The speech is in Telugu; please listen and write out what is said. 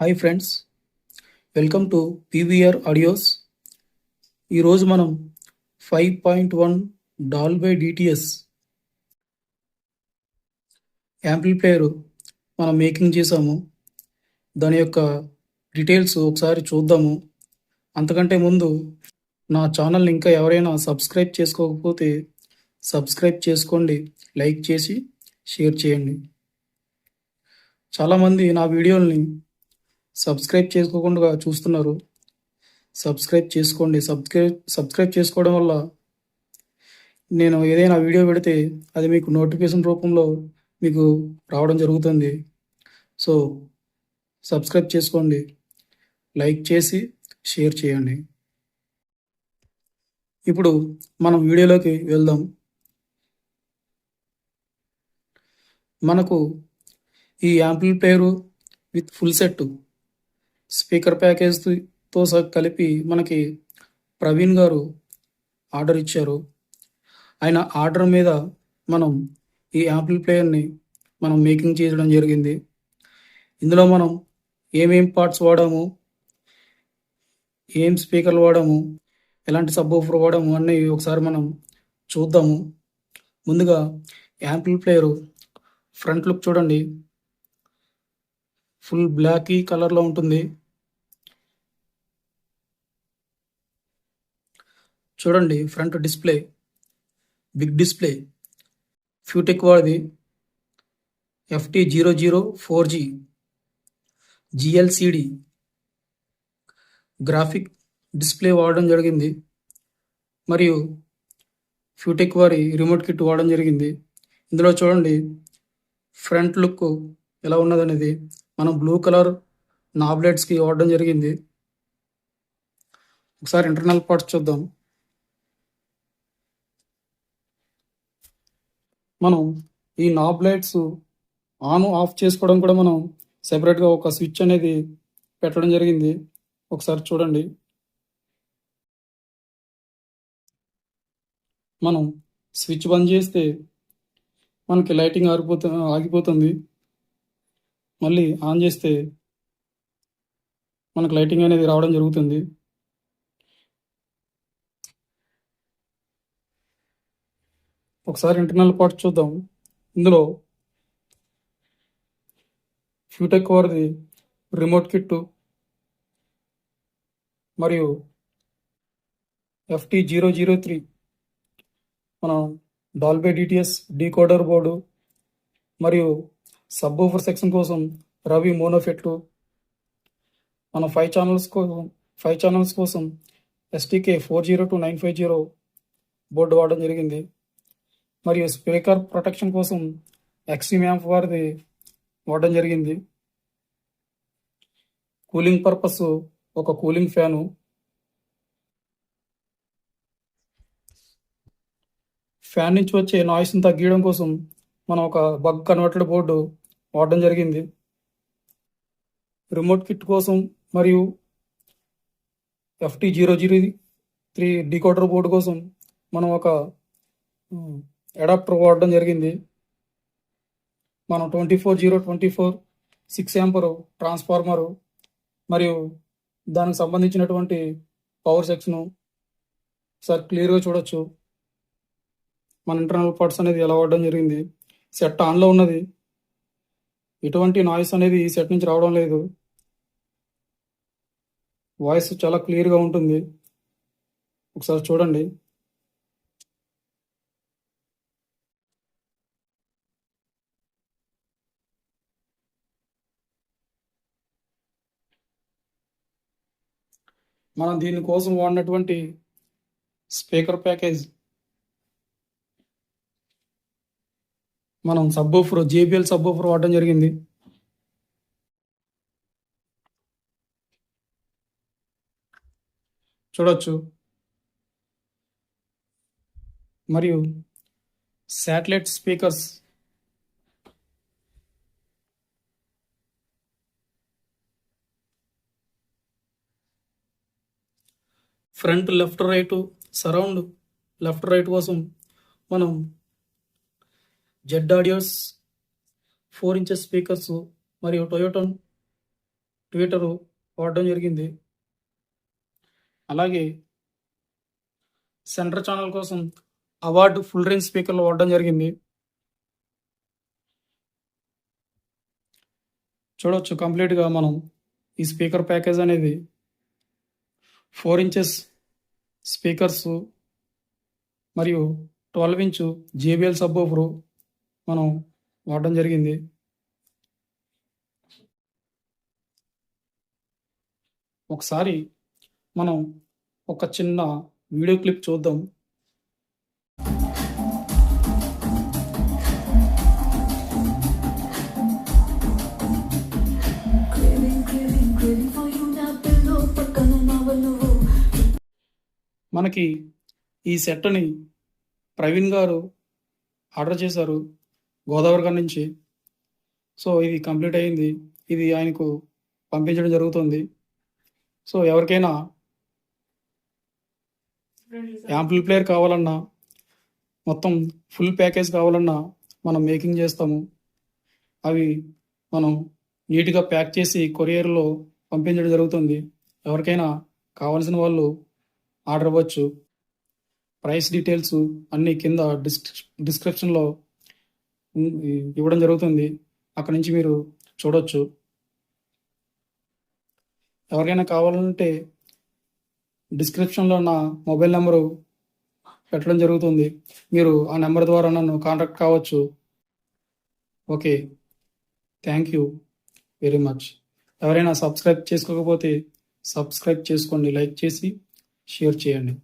Hi friends welcome to PVR audios ఈరోజు మనం five point one Dolby DTS amplifier మనం మేకింగ్ చేసాము. దాని యొక్క డీటెయిల్స్ ఒకసారి చూద్దాము. అంతకంటే ముందు నా ఛానల్ని ఇంకా ఎవరైనా సబ్స్క్రైబ్ చేసుకోకపోతే సబ్స్క్రైబ్ చేసుకోండి లైక్ చేసి షేర్ చేయండి. చాలామంది నా వీడియోల్ని సబ్స్క్రైబ్ చేసుకోకుండా చూస్తున్నారు. సబ్స్క్రైబ్ చేసుకోండి. సబ్స్క్రైబ్ సబ్స్క్రైబ్ చేసుకోవడం వల్ల నేను ఏదైనా వీడియో పెడితే అది మీకు నోటిఫికేషన్ రూపంలో మీకు రావడం జరుగుతుంది. సో సబ్స్క్రైబ్ చేసుకోండి. లైక్ చేసి షేర్ చేయండి. ఇప్పుడు మనం వీడియోలోకి వెళ్దాం. మనకు ఈ amplifier with full set speaker ప్యాకేజ్తో సహా కలిపి మనకి ప్రవీణ్ గారు ఆర్డర్ ఇచ్చారు. ఆయన ఆర్డర్ మీద మనం ఈ యాంప్లిఫైయర్ని మనం మేకింగ్ చేయడం జరిగింది. ఇందులో మనం ఏమేం పార్ట్స్ వాడాము ఏం స్పీకర్లు వాడాము ఎలాంటి సబ్ ఆఫర్ వాడాము అన్నీ ఒకసారి మనం చూద్దాము. ముందుగా యాంప్లిఫైయర్ ఫ్రంట్ లుక్ చూడండి. ఫుల్ బ్లాక్ కలర్లో ఉంటుంది. చూడండి front display big display Futek వాడిది FT zero zero four G GLCD graphic display వాడడం జరిగింది. మరియు ఫ్యూటెక్ వారి రిమోట్ కిట్ వాడడం జరిగింది. ఇందులో చూడండి ఫ్రంట్ లుక్ ఎలా ఉన్నదనేది. మనం బ్లూ కలర్ నాబ్లెట్స్కి వాడడం జరిగింది. ఒకసారి ఇంటర్నల్ పార్ట్స్ చూద్దాం. మనం ఈ నాబ్ లైట్స్ ఆన్ ఆఫ్ చేసుకోవడం కూడా మనం సెపరేట్గా ఒక స్విచ్ అనేది పెట్టడం జరిగింది. ఒకసారి చూడండి. మనం స్విచ్ బంద్ చేస్తే మనకి లైటింగ్ ఆగిపోతు ఆగిపోతుంది. మళ్ళీ ఆన్ చేస్తే మనకు లైటింగ్ అనేది రావడం జరుగుతుంది. ఒకసారి ఇంటర్నల్ పార్ట్ చూద్దాం. ఇందులో ఫ్యూటెక్ వారిది రిమోట్ కిట్టు మరియు ఎఫ్టీ జీరో జీరో త్రీ. మనం డాల్బే డిటిఎస్ డీకోడర్ బోర్డు మరియు సబ్ ఓఫర్ సెక్షన్ కోసం రవి మోనోఫెట్లు మన ఫైవ్ ఛానల్స్ కోసం ఫైవ్ ఛానల్స్ కోసం STK four zero two nine five zero board వాడడం జరిగింది. మరియు స్పీకర్ ప్రొటెక్షన్ కోసం ఎక్స్ట్రీమ్ యాంప్ వారిది వాడడం జరిగింది. కూలింగ్ పర్పస్ ఒక కూలింగ్ ఫ్యాను. ఫ్యాన్ నుంచి వచ్చే నాయిస్ని తగ్గించడం కోసం మనం ఒక బగ్ కన్వర్టెడ్ బోర్డు వాడడం జరిగింది. రిమోట్ కిట్ కోసం మరియు FT zero zero three decoder board కోసం మనం ఒక అడాప్టర్ వాడడం జరిగింది. మనం twenty four zero twenty four six ampere transformer మరియు దానికి సంబంధించినటువంటి పవర్ సెక్షన్ సార్ క్లియర్గా చూడొచ్చు. మన ఇంటర్నల్ పార్ట్స్ అనేది ఎలా వాడడం జరిగింది. సెట్ ఆన్లో ఉన్నది. ఎటువంటి నాయిస్ అనేది ఈ సెట్ నుంచి రావడం లేదు. వాయిస్ చాలా క్లియర్గా ఉంటుంది. ఒకసారి చూడండి. మనం దీనికోసం వాడినటువంటి స్పీకర్ ప్యాకేజ్ మనం subwoofer JBL subwoofer వాడడం జరిగింది. చూడొచ్చు. మరియు satellite speakers front left right surround left right కోసం మనం Z audios four inches speakers మరియు టొయోటన్ ట్విట్టరు వాడడం జరిగింది. అలాగే సెంటర్ ఛానల్ కోసం అవార్డు ఫుల్ రేంజ్ స్పీకర్లు వాడడం జరిగింది. చూడవచ్చు కంప్లీట్గా మనం ఈ స్పీకర్ ప్యాకేజ్ అనేది. ఫోర్ ఇంచెస్ స్పీకర్స్ మరియు ట్వెల్వ్ ఇంచు జేబిఎల్ సబ్ మనం వాడడం జరిగింది. ఒకసారి మనం ఒక చిన్న వీడియో క్లిప్ చూద్దాం. మనకి ఈ సెట్ని ప్రవీణ్ గారు ఆర్డర్ చేశారు. గోదావరి గారి నుంచి. సో ఇది కంప్లీట్ అయింది ఇది ఆయనకు పంపించడం జరుగుతుంది. సో ఎవరికైనా యాంప్లిఫైయర్ కావాలన్నా మొత్తం ఫుల్ ప్యాకేజ్ కావాలన్నా మనం మేకింగ్ చేస్తాము. అవి మనం నీట్గా ప్యాక్ చేసి కొరియర్లో పంపించడం జరుగుతుంది. ఎవరికైనా కావాల్సిన వాళ్ళు ఆర్డర్ ఇవ్వచ్చు ప్రైస్ డీటెయిల్స్ అన్నీ కింద డిస్క్రిప్షన్లో ఇవ్వడం జరుగుతుంది. అక్కడ నుంచి మీరు చూడొచ్చు. ఎవరికైనా కావాలంటే డిస్క్రిప్షన్లో నా మొబైల్ నెంబరు పెట్టడం జరుగుతుంది. మీరు ఆ నెంబర్ ద్వారా నన్ను కాంటాక్ట్ కావచ్చు. Okay. Thank you very much. ఎవరైనా సబ్స్క్రైబ్ చేసుకోకపోతే సబ్స్క్రైబ్ చేసుకోండి. లైక్ చేసి షేర్ చేయండి.